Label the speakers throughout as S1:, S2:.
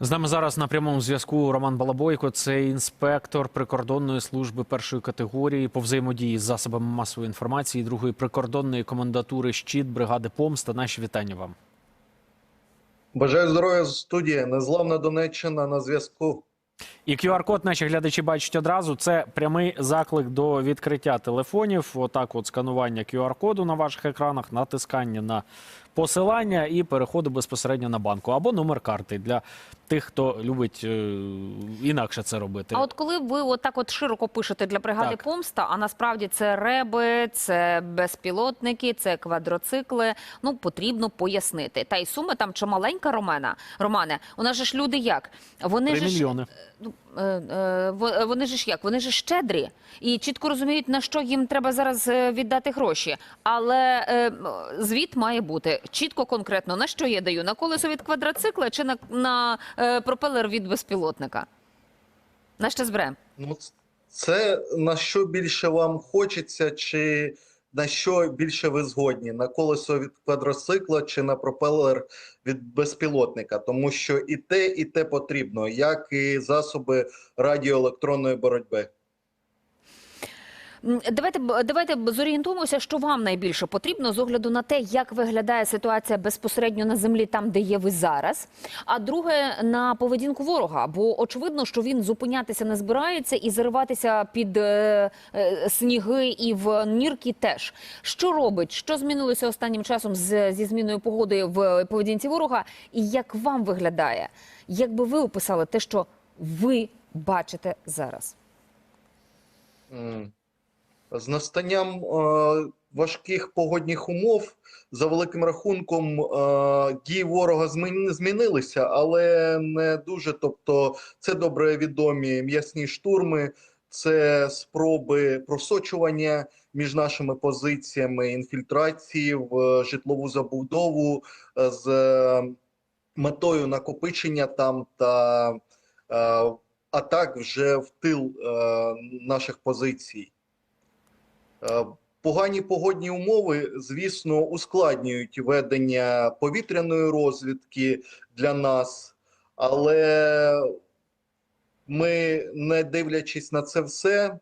S1: З нами зараз на прямому зв'язку Роман Балабойко. Це інспектор прикордонної служби першої категорії по взаємодії з засобами масової інформації другої прикордонної комендатури щит бригади Помста. Наші вітання вам.
S2: Бажаю здоров'я з студії. Незламна Донеччина на зв'язку.
S1: І QR-код наші глядачі бачать одразу. Це прямий заклик до відкриття телефонів. Отак, от сканування QR-коду на ваших екранах, натискання на посилання і переходу безпосередньо на банку або номер карти для тих, хто любить е, інакше це робити.
S3: А от коли ви отак от широко пишете для бригади
S1: Так.
S3: помста, а насправді це реби, це безпілотники, це квадроцикли. Ну потрібно пояснити. Та й сума там чималенька, Романа. Романе, у нас же ж люди як? Вони
S1: Три
S3: же ж
S1: мільйони.
S3: ну, е, во- вони ж як? Вони ж щедрі і чітко розуміють, на що їм треба зараз е, віддати гроші. Але е, звіт має бути чітко, конкретно на що я даю? На колесо від квадроцикла чи на, на е, пропелер від безпілотника? На що зберемо?
S2: Ну, це на що більше вам хочеться, чи на що більше ви згодні? На колесо від квадроцикла чи на пропелер від безпілотника? Тому що і те, і те потрібно, як і засоби радіоелектронної боротьби.
S3: Давайте давайте зорієнтуємося, що вам найбільше потрібно з огляду на те, як виглядає ситуація безпосередньо на землі, там де є ви зараз. А друге на поведінку ворога. Бо очевидно, що він зупинятися не збирається і зариватися під е, е, сніги і в нірки теж. Що робить? Що змінилося останнім часом з, зі зміною погоди в поведінці ворога? І як вам виглядає? Як би ви описали те, що ви бачите зараз?
S2: М. З настанням е, важких погодних умов, за великим рахунком, е, дії ворога змінилися, але не дуже. Тобто, це добре відомі м'ясні штурми, це спроби просочування між нашими позиціями, інфільтрації в е, житлову забудову з метою накопичення там та атак вже в тил наших позицій. Е, Погані погодні умови, звісно, ускладнюють ведення повітряної розвідки для нас, але ми, не дивлячись на це все,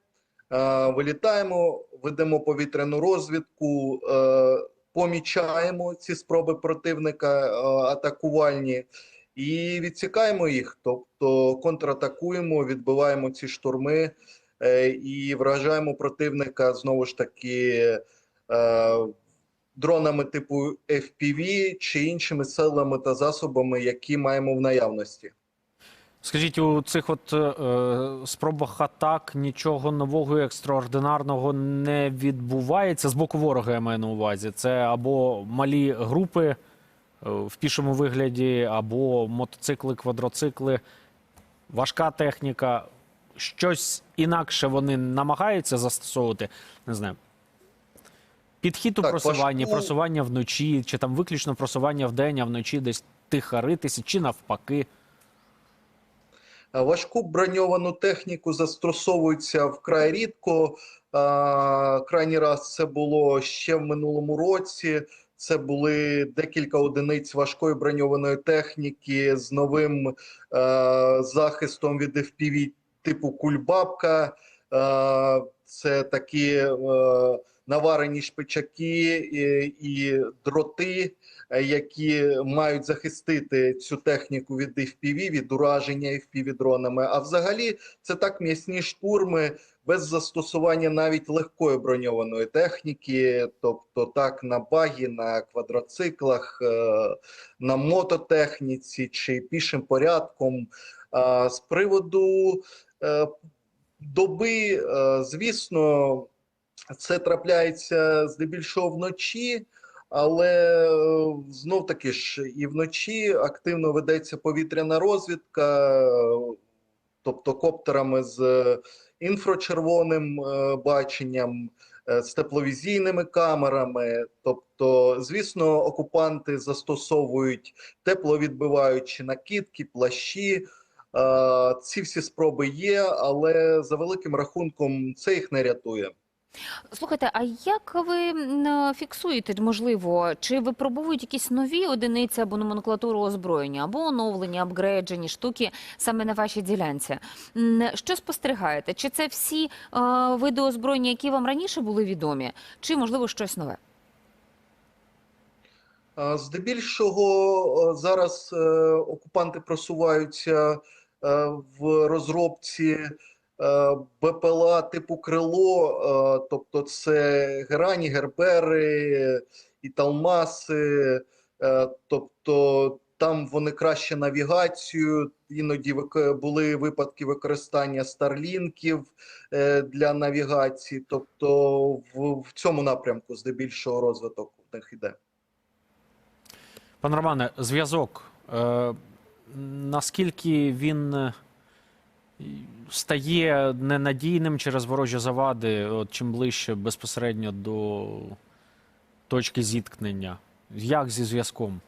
S2: е, вилітаємо, ведемо повітряну розвідку, е, помічаємо ці спроби противника атакувальні і відсікаємо їх, тобто контратакуємо, відбиваємо ці штурми і вражаємо противника знову ж таки е, дронами типу FPV чи іншими силами та засобами, які маємо в наявності.
S1: Скажіть, у цих от е, спробах атак нічого нового екстраординарного не відбувається з боку ворога, я маю на увазі. Це або малі групи е, в пішому вигляді, або мотоцикли, квадроцикли, важка техніка. Щось інакше вони намагаються застосовувати, не знаю. Підхід у
S2: Так,
S1: просуванні,
S2: важку-
S1: просування вночі, чи там виключно просування вдень, а вночі десь тихаритися, чи навпаки.
S2: Важку броньовану техніку застосовується вкрай рідко. А, Крайній раз це було ще в минулому році. Це були декілька одиниць важкої броньованої техніки з новим е, захистом від FPV типу кульбабка. Е, це такі е, наварені шпичаки і, і дроти, е, які мають захистити цю техніку від FPV, від ураження FPV дронами. А взагалі це так м'ясні штурми без застосування навіть легкої броньованої техніки, тобто так на багі, на квадроциклах, е, на мототехніці чи пішим порядком. З приводу е, доби, е, звісно, це трапляється здебільшого вночі, але е, знов таки ж і вночі активно ведеться повітряна розвідка, е, тобто коптерами з е, інфрачервоним е, баченням, е, з тепловізійними камерами. Тобто, звісно, окупанти застосовують тепловідбиваючі накидки, плащі. Е, Ці всі спроби є, але за великим рахунком це їх не рятує.
S3: Слухайте, а як ви фіксуєте, можливо, чи випробовують якісь нові одиниці або номенклатуру озброєння, або оновлення, апгрейджені штуки саме на вашій ділянці? Що спостерігаєте? Чи це всі е, види озброєння, які вам раніше були відомі, чи можливо щось нове?
S2: Здебільшого е, зараз е, окупанти просуваються е, в розробці е, БПЛА типу крило, е, тобто це герані, гербери, італмаси, е, тобто там вони краще навігацію. Іноді були випадки використання старлінків е, для навігації. Тобто в, цьому напрямку здебільшого розвиток у них іде.
S1: Пане Романе, зв'язок. Е, наскільки він е, стає ненадійним через ворожі завади, от, чим ближче безпосередньо до точки зіткнення? Як зі зв'язком?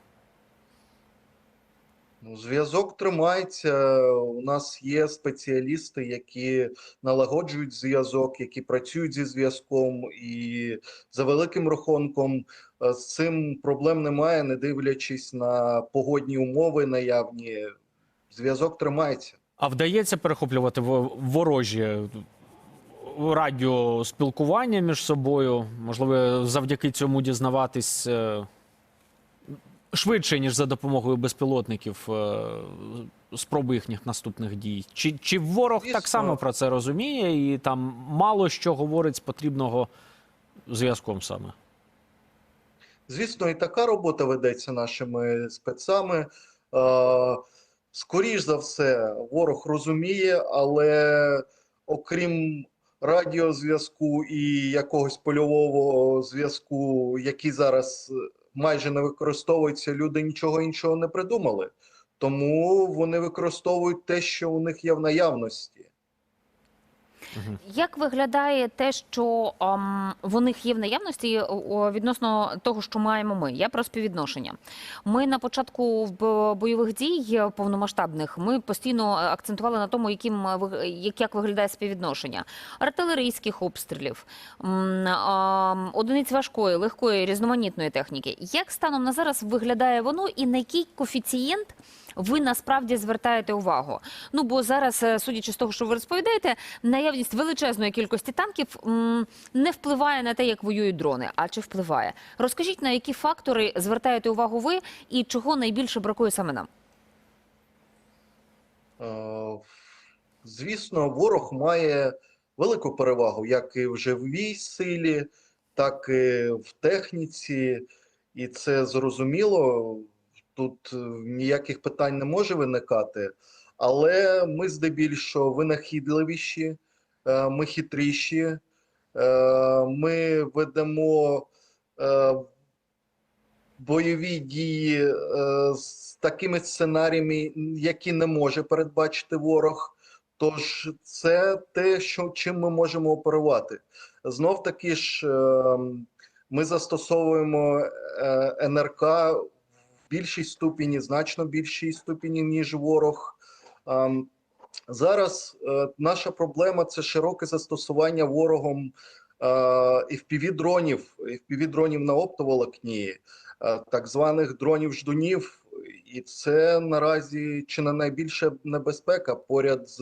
S2: Ну, зв'язок тримається. У нас є спеціалісти, які налагоджують зв'язок, які працюють зі зв'язком, і за великим рахунком е, з цим проблем немає, не дивлячись на погодні умови наявні. Зв'язок тримається.
S1: А вдається перехоплювати во- ворожі радіоспілкування між собою? Можливо, завдяки цьому дізнаватись е, швидше, ніж за допомогою безпілотників, е, спроби їхніх наступних дій? Чи, чи ворог так само про це розуміє і там мало що говорить з потрібного зв'язком саме?
S2: Звісно, і така робота ведеться нашими спецами. Е, Скоріш за все, ворог розуміє, але окрім радіозв'язку і якогось польового зв'язку, який зараз майже не використовується, люди нічого іншого не придумали. Тому вони використовують те, що у них є в наявності.
S3: Як виглядає те, що ам, в них є в наявності о, відносно того, що маємо ми? Я про співвідношення. Ми на початку бойових дій повномасштабних ми постійно акцентували на тому, яким е, як, виглядає співвідношення артилерійських обстрілів, м, ам, одиниць важкої, легкої, різноманітної техніки. Як станом на зараз виглядає воно, і на який коефіцієнт? Ви насправді звертаєте увагу. Ну бо зараз, е, судячи з того, що ви розповідаєте, наявність величезної кількості танків не впливає на те, як воюють дрони. А чи впливає? Розкажіть, на які фактори звертаєте увагу ви і чого найбільше бракує саме нам?
S2: Е, Звісно, ворог має велику перевагу як і в живій силі, так і в техніці, і це зрозуміло. Тут е, ніяких питань не може виникати, але ми здебільшого винахідливіші, е, ми хитріші, е, ми ведемо бойові дії з такими сценаріями, які не може передбачити ворог. Тож це те, що чим ми можемо оперувати. Знов таки ж е, ми застосовуємо НРК більшій ступені, значно більшій ступені, ніж ворог. Ем, Зараз е, наша проблема це широке застосування ворогом е, FPV-дронів, FPV-дронів на оптоволокні, е, так званих дронів-ждунів. І це наразі чи не найбільша небезпека поряд з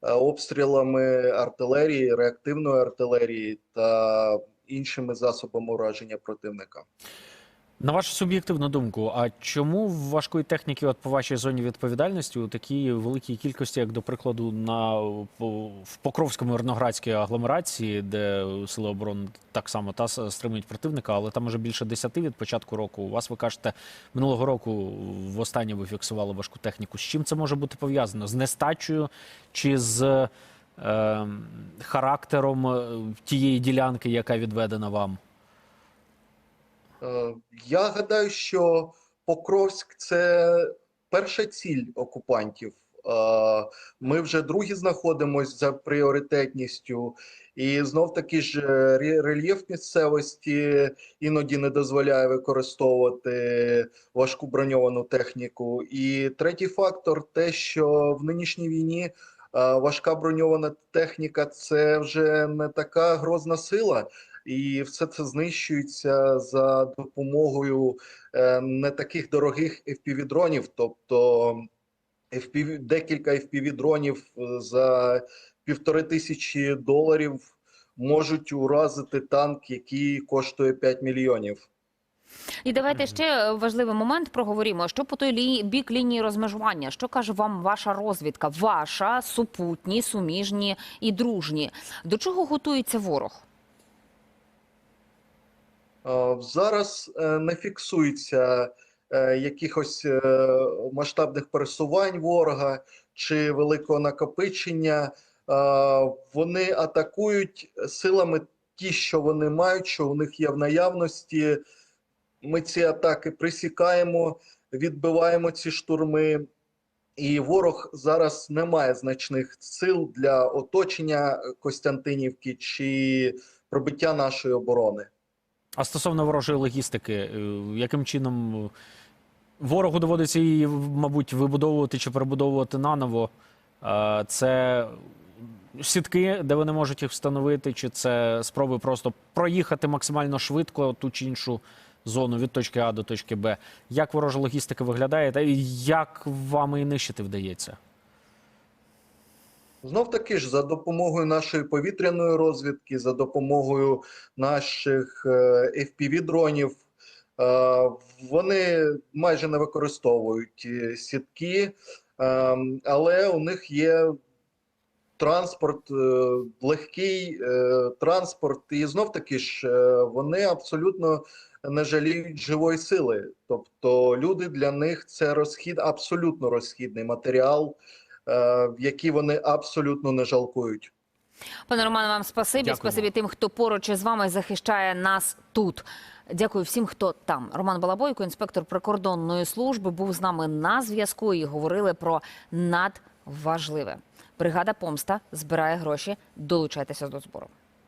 S2: обстрілами артилерії, реактивної артилерії та іншими засобами ураження противника.
S1: На вашу суб'єктивну думку, а чому важкої техніки, от по вашій зоні відповідальності, у такій великій кількості, як до прикладу, на в Покровському Мирноградській агломерації, де сили оборони так само та стримують противника, але там уже більше десяти від початку року. У вас ви кажете, минулого року востаннє ви фіксували важку техніку. З чим це може бути пов'язано? З нестачею чи з е, характером тієї ділянки, яка відведена вам?
S2: Е, Я гадаю, що Покровськ це перша ціль окупантів. Е, Ми вже другі знаходимося за пріоритетністю, і знов таки ж е, рельєф місцевості іноді не дозволяє використовувати важку броньовану техніку. І третій фактор те, що в нинішній війні важка броньована техніка це вже не така грозна сила, і все це знищується за допомогою е, не таких дорогих FPV-дронів, тобто FPV, декілька FPV-дронів е, за півтори тисячі доларів можуть уразити танк, який коштує 5 мільйонів.
S3: І давайте ще важливий момент проговоримо. Що по той лі... бік лінії розмежування? Що каже вам ваша розвідка? Ваша, супутні, суміжні і дружні. До чого готується ворог?
S2: Е, Зараз е, не фіксується е, якихось масштабних пересувань ворога чи великого накопичення. Вони атакують силами ті, що вони мають, що у них є в наявності. Ми ці атаки присікаємо, відбиваємо ці штурми. І ворог зараз не має значних сил для оточення Костянтинівки чи пробиття нашої оборони.
S1: А стосовно ворожої логістики, е, яким чином е, ворогу доводиться її, мабуть, вибудовувати чи перебудовувати наново? Е, Це сітки, де вони можуть їх встановити, чи це спроби просто проїхати максимально швидко ту чи іншу зону від точки А до точки Б? Як ворожа логістика виглядає, та як вам її нищити вдається?
S2: Знов таки ж за допомогою нашої повітряної розвідки, за допомогою наших FPV-дронів, е, вони майже не використовують е, сітки, е, але у них є транспорт, е, легкий е, транспорт, і знов таки ж е, вони абсолютно не жаліють живої сили. Тобто люди для них це розхід, абсолютно розхідний матеріал е, які вони абсолютно не жалкують.
S3: Пане Романе, вам спасибі.
S1: Дякую.
S3: Спасибі тим, хто поруч із вами захищає нас тут. Дякую всім, хто там. Роман Балабойко, інспектор прикордонної служби, був з нами на зв'язку і говорили про надважливе. Бригада помста збирає гроші. Долучайтеся до збору.